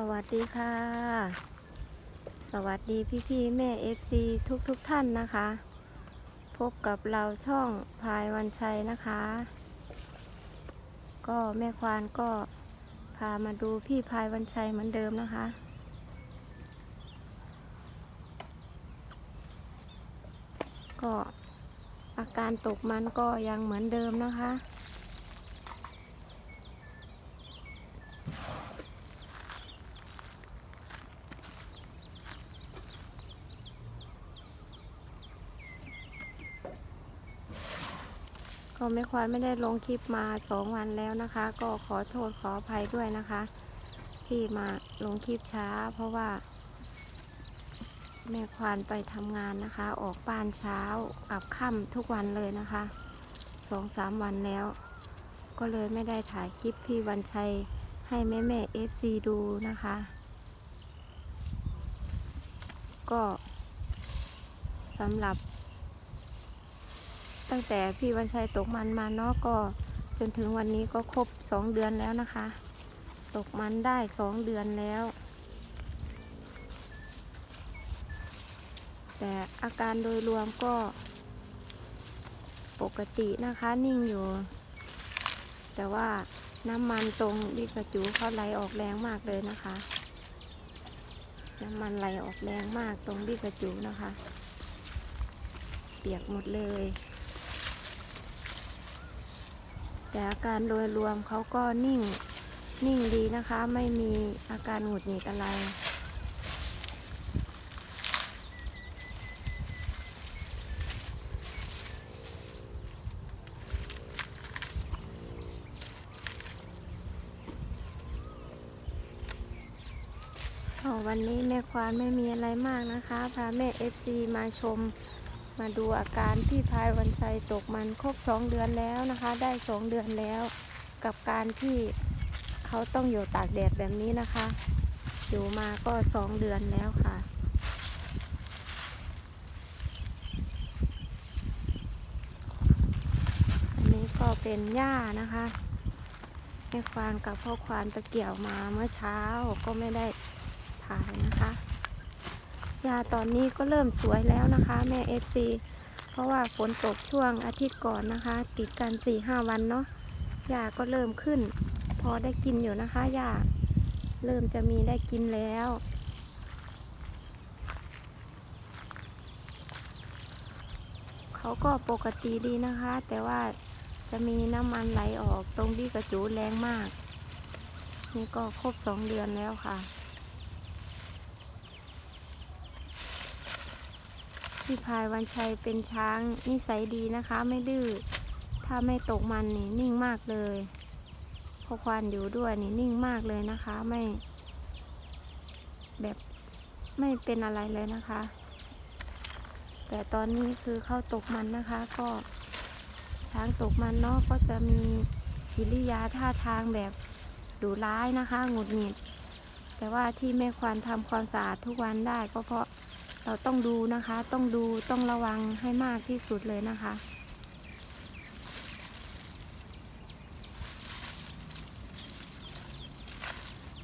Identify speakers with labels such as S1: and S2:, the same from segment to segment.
S1: สวัสดีค่ะ สวัสดีพี่พี่แม่เอฟซีทุกทุกท่านนะคะ พบกับเราช่องพายวันชัยนะคะ ก็แม่ควานก็พามาดูพี่พายวันชัยเหมือนเดิมนะคะ ก็อาการตกมันก็ยังเหมือนเดิมนะคะ ก็ไม่ควานไม่ได้ลงคลิปมาสองวันแล้วนะคะ ก็ขอโทษขออภัยด้วยนะคะ ที่มาลงคลิปช้า เพราะว่า แม่ควานไปทำงานนะคะ ออกบ้านเช้ากลับค่ำทุกวันเลยนะคะสองสามวันแล้ว ก็เลยไม่ได้ถ่ายคลิปพี่วันชัยให้แม่แม่เอฟซีดูนะคะ ก็สำหรับ ตั้งแต่พี่วันชัยตกมันมาเนาะก็จนถึงวันนี้ก็ครบสองเดือนแล้วนะคะ ตกมันได้สองเดือนแล้ว แต่อาการโดยรวมก็ ปกตินะคะนิ่งอยู่ แต่ว่าน้ำมันตรงดิกระจูเขาไหลออกแรงมากเลยนะคะ น้ำมันไหลออกแรงมากตรงดิกระจูนะคะ เปียกหมดเลย แต่อาการโดยรวมเขาก็นิ่งนิ่งดีนะคะ ไม่มีอาการหงุดหงิดอะไรวันนี้แม่ควานไม่มีอะไรมากนะคะ พาแม่เอฟซีมาชม มาดูอาการพี่พายวันชัยตกมันครบสองเดือนแล้วนะคะ ได้สองเดือนแล้ว กับการที่เขาต้องอยู่ตากแดดแบบนี้นะคะ อยู่มาก็สองเดือนแล้วค่ะอันนี้ก็เป็นหญ้านะคะแม่ควานกับพ่อควานไปเกี่ยวมาเมื่อเช้าก็ไม่ได้ถ่าย นะคะหญ้าตอนนี้ก็เริ่มสวยแล้วนะคะแม่เอฟซีเพราะว่าฝนตกช่วงอาทิตย์ก่อนนะคะ ติดกันสี่ห้าวันเนาะหญ้าก็เริ่มขึ้น พอได้กินอยู่นะคะหญ้าเริ่มจะมีได้กินแล้วเขาก็ปกติดีนะคะ แต่ว่าจะมีน้ำมันไหลออกตรงที่กระจูแรงมาก นี่ก็ครบสองเดือนแล้วค่ะ พี่พายวันชัยเป็นช้างนิสัยดีนะคะ ไม่ดื้อถ้าไม่ตกมันนี่นิ่งมากเลยพอควานอยู่ด้วยนี่นิ่งมากเลยนะคะ ไม่ แบบไม่เป็นอะไรเลยนะคะ แต่ตอนนี้คือเข้าตกมันนะคะ ก็ช้างตกมันเนาะก็จะมีกิริยาท่าทางแบบดุร้ายนะคะหงุดหงิด แต่ว่าที่แม่ควานทำความสะอาดทุกวันได้ก็เพราะ เราต้องดูนะคะ ต้องดูต้องระวังให้มากที่สุดเลยนะคะ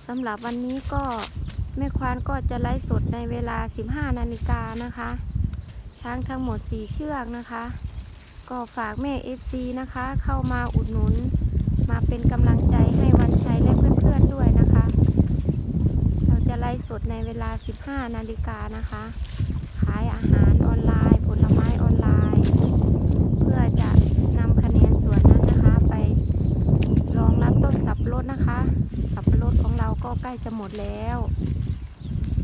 S1: สำหรับวันนี้ก็แม่ควานก็จะไลฟ์สดในเวลา 15 นาฬิกานะคะ ช้างทั้งหมด 4 เชือกนะคะ ก็ฝากแม่ FC นะคะ เข้ามาอุดหนุน มาเป็นกำลังใจให้วันชัยและเพื่อนๆด้วยนะคะ เราจะไล ฟ์สดในเวลา 15 นาฬิกานะคะ ขายอาหารออนไลน์ ผลไม้ออนไลน์ เพื่อจะนำคะแนนส่วนนั้นนะคะ ไปรองรับต้นสับปะรดนะคะ สับปะรดของเราก็ใกล้จะหมดแล้ว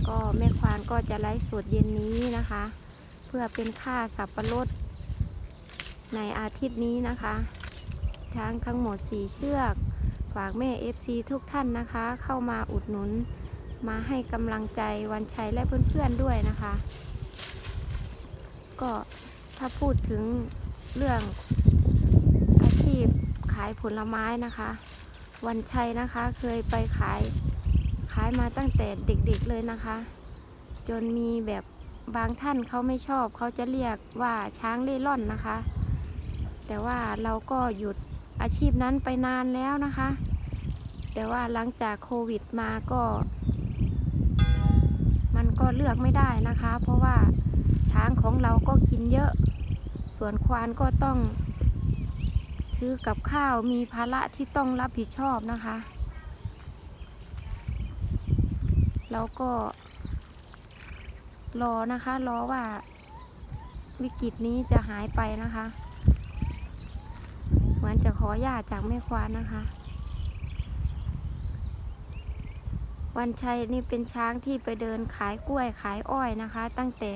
S1: ก็แม่ควานก็จะไลฟ์สดเย็นนี้นะคะ เพื่อเป็นค่าสับปะรดในอาทิตย์นี้นะคะ ช้างทั้งหมด 4 เชือก ฝากแม่ FC ทุกท่านนะคะ เข้ามาอุดหนุน มาให้กำลังใจวันชัยและเพื่อนๆด้วยนะคะ ก็ถ้าพูดถึงเรื่องอาชีพขายผลไม้นะคะ วันชัยนะคะเคยไปขายขายมาตั้งแต่เด็กๆเลยนะคะ จนมีแบบบางท่านเขาไม่ชอบเขาจะเรียกว่าช้างเล่ร่อนนะคะ แต่ว่าเราก็หยุดอาชีพนั้นไปนานแล้วนะคะ แต่ว่าหลังจากโควิดมาก็ ก็เลือกไม่ได้นะคะ เพราะว่าช้างของเราก็กินเยอะ ส่วนควานก็ต้อง ซื้อกับข้าวมีภาระที่ต้องรับผิดชอบนะคะ เราก็ รอนะคะ รอว่า วิกฤตนี้จะหายไปนะคะ เหมือนจะขอญาตจากแม่ควานนะคะ วันชัยนี่เป็นช้างที่ไปเดินขายกล้วยขายอ้อยนะคะ ตั้งแต่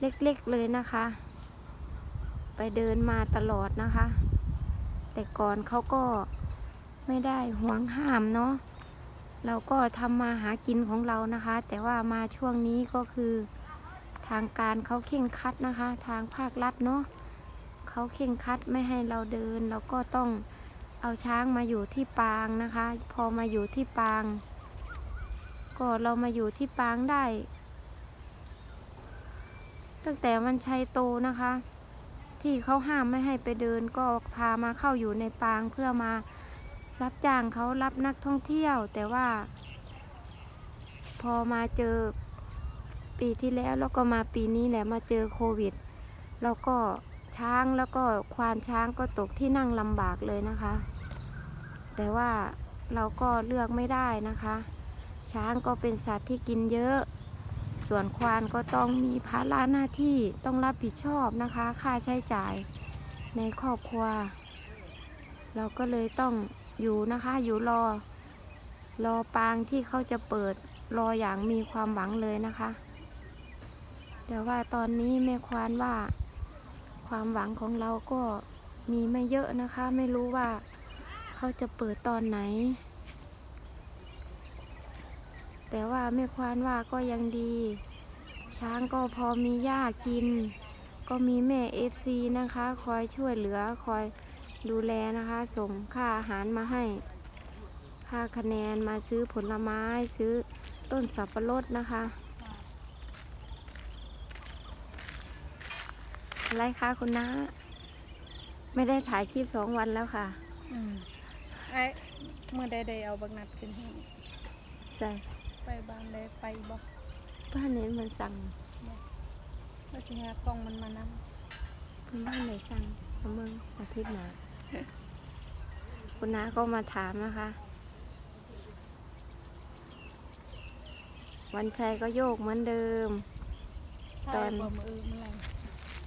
S1: เล็กๆเลยนะคะ ไปเดินมาตลอดนะคะ แต่ก่อนเขาก็ไม่ได้ห่วงห้ามเนาะเราก็ทำมาหากินของเรานะคะ แต่ว่ามาช่วงนี้ก็คือทางการเขาเข่งคัดนะคะ ทางภาครัฐเนาะเขาเข่งคัดไม่ให้เราเดิน เราก็ต้องเอาช้างมาอยู่ที่ปางนะคะ พอมาอยู่ที่ปาง ก็เรามาอยู่ที่ปางได้ ตั้งแต่วันชัยโตนะคะ ที่เขาห้ามไม่ให้ไปเดินก็พามาเข้าอยู่ในปางเพื่อมารับจ้างเขารับนักท่องเที่ยว แต่ว่า พอมาเจอปีที่แล้วแล้วก็มาปีนี้แหละมาเจอโควิด แล้วก็ช้างแล้วก็ควานช้างก็ตกที่นั่งลำบากเลยนะคะ แต่ว่าเราก็เลือกไม่ได้นะคะ ช้างก็เป็นสัตว์ที่กินเยอะ ส่วนควานก็ต้องมีภาระหน้าที่ต้องรับผิดชอบนะคะ ค่าใช้จ่ายในครอบครัว เราก็เลยต้องอยู่นะคะอยู่รอ รอปางที่เขาจะเปิดรออย่างมีความหวังเลยนะคะแต่ว่าตอนนี้แม่ควานว่า ความหวังของเราก็มีไม่เยอะนะคะ ไม่รู้ว่าเขาจะเปิดตอนไหน แต่ว่าแม่ควานว่าก็ยังดี ช้างก็พอมีหญ้ากิน ก็มีแม่เอฟซีนะคะ คอยช่วยเหลือคอยดูแลนะคะ ส่งค่าอาหารมาให้ ค่าคะแนนมาซื้อผลไม้ซื้อต้นสับปะรดนะคะอะไรคะคุณน้าไม่ได้ถ่ายคลิปสองวันแล้วค่ะ
S2: อืมไอ้เมื่อใดได้เอาบักนัดขึ้นให้
S1: ใส่
S2: ไปบ้านได้ไปบ่
S1: บ้านเน้นมันสั่ง
S2: ว่าสิหากล้องมันมานำ
S1: คุณบ้านไหนสั่งเอาเมืองอาทิตย์หนาคุณน้าก็มาถามนะคะ วันชัยก็โยกเหมือนเดิมตอน
S2: บ่มือเมื่อไหร่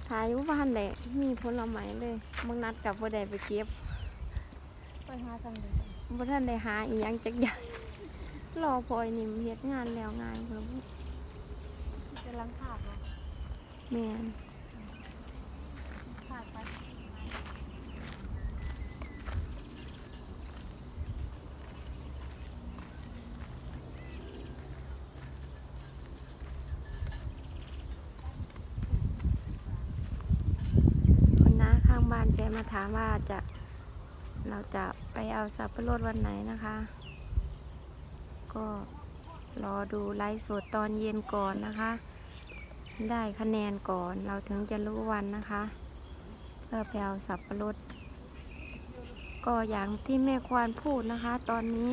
S1: ถ่ายอยู่บ้านแหละ มีผลไม้เลยมึงนัดกับบ่ได้ไปเก็บ
S2: ไปหาทางเดิน
S1: บ่ท่านได้หาอีหยังจักอย่าง รอพลอยนิ่มเฮ็ดงานแล้วงานเพิ่น
S2: จะล้างขาดเนาะ
S1: แม่น
S2: ขาดไป
S1: คนน้าข้างบ้านแกมาถามว่าจะเราจะไปเอาสับปะรดวันไหนนะคะ ก็รอดูไลฟ์สดตอนเย็นก่อนนะคะ ได้คะแนนก่อนเราถึงจะรู้วันนะคะ เพื่อไปเอาสับปะรดก็อย่างที่แม่ควานพูดนะคะ ตอนนี้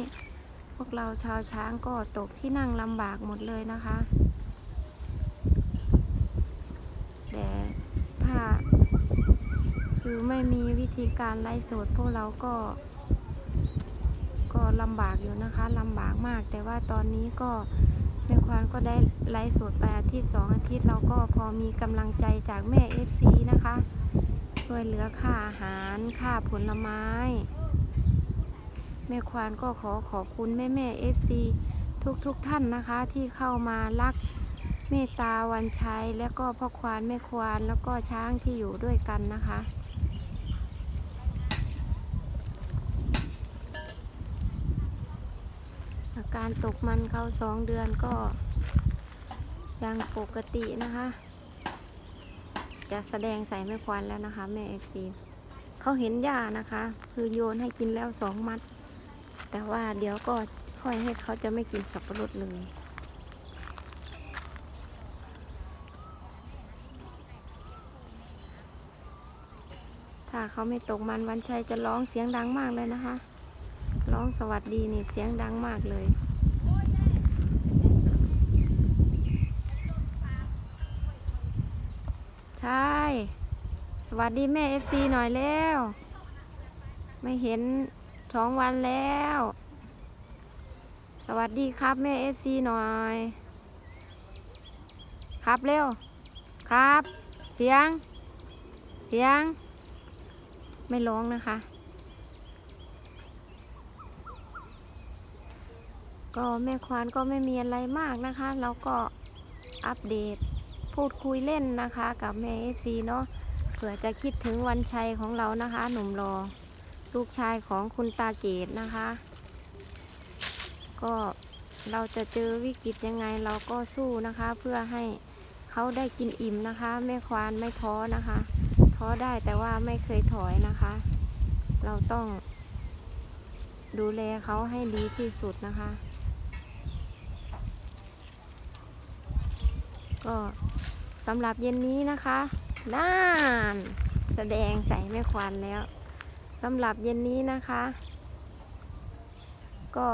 S1: พวกเราชาวช้างก็ตกที่นั่งลำบากหมดเลยนะคะแต่ถ้าคือไม่มีวิธีการไล่สดพวกเราก็ก็ ลำบากอยู่นะคะลำบากมาก แต่ว่าตอนนี้ก็แม่ควานก็ได้ไล่สดไปอาทิตย์สองอาทิตย์เราก็พอมีกำลังใจจากแม่เอฟซีนะคะช่วยเหลือค่าอาหารค่าผลไม้ แม่ควานก็ขอขอบคุณแม่แม่เอฟซีทุกทุกท่านนะคะที่เข้ามารักเมตตาวันชัย และก็พ่อควานแม่ควานแล้วก็ช้างที่อยู่ด้วยกันนะคะ อา การตกมันเขาสองเดือนก็ยังปกตินะคะ จะแสดงใส่แม่ควานแล้วนะคะแม่เอฟซีเขาเห็นหญ้านะคะ คือโยนให้กินแล้วสองมัด แต่ว่าเดี๋ยวก็ค่อยให้เขาจะไม่กินสับปะรดเลยถ้าเขาไม่ตกมันวันชัยจะร้องเสียงดังมากเลยนะคะ ร้องสวัสดีนี่เสียงดังมากเลย ใช่ สวัสดีแม่เอฟซีหน่อยแล้ว ไม่เห็นสองวันแล้ว สวัสดีครับแม่เอฟซีหน่อย ครับเร็ว ครับ เสียง เสียง ไม่ร้องนะคะ ก็แม่ควานก็ไม่มีอะไรมากนะคะ เราก็อัปเดต พูดคุยเล่นนะคะกับแม่เอฟซีเนาะเผื่อจะคิดถึงวันชัยของเรานะคะ หนุ่มรอ ลูกชายของคุณตาเกตนะคะ ก็เราจะเจอวิกฤตยังไงเราก็สู้นะคะ เพื่อให้เขาได้กินอิ่มนะคะแม่ควานไม่ท้อนะคะ ท้อได้แต่ว่าไม่เคยถอยนะคะ เราต้อง ดูแลเขาให้ดีที่สุดนะคะ ก็ สำหรับเย็นนี้นะคะน่านแสดงใจแม่ควานแล้วสำหรับเย็นนี้นะคะ ก็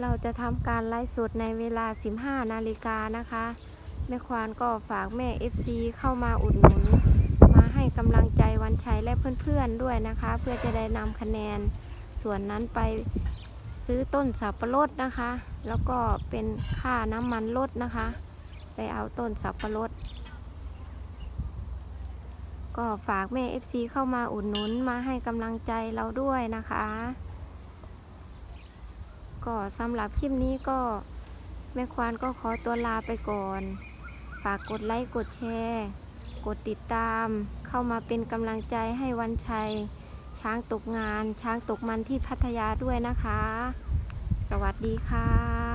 S1: เราจะทำการไลฟ์สดในเวลา 15 นาฬิกานะคะ แม่ควานก็ฝากแม่ FC เข้ามาอุดหนุน มาให้กำลังใจวันชัยและเพื่อนๆด้วยนะคะ เพื่อจะได้นำคะแนนส่วนนั้นไปซื้อต้นสับปะรดนะคะ แล้วก็เป็นค่าน้ำมันรถนะคะ ไปเอาต้นสับปะรด ก็ฝากแม่ FC เข้ามาอุดหนุนมาให้กำลังใจเราด้วยนะคะ ก็สำหรับคลิปนี้ก็แม่ควานก็ขอตัวลาไปก่อน ฝากกดไลค์กดแชร์ กดติดตาม เข้ามาเป็นกำลังใจให้วันชัย ช้างตกงาน ช้างตกมันที่พัทยาด้วยนะคะ สวัสดีค่ะ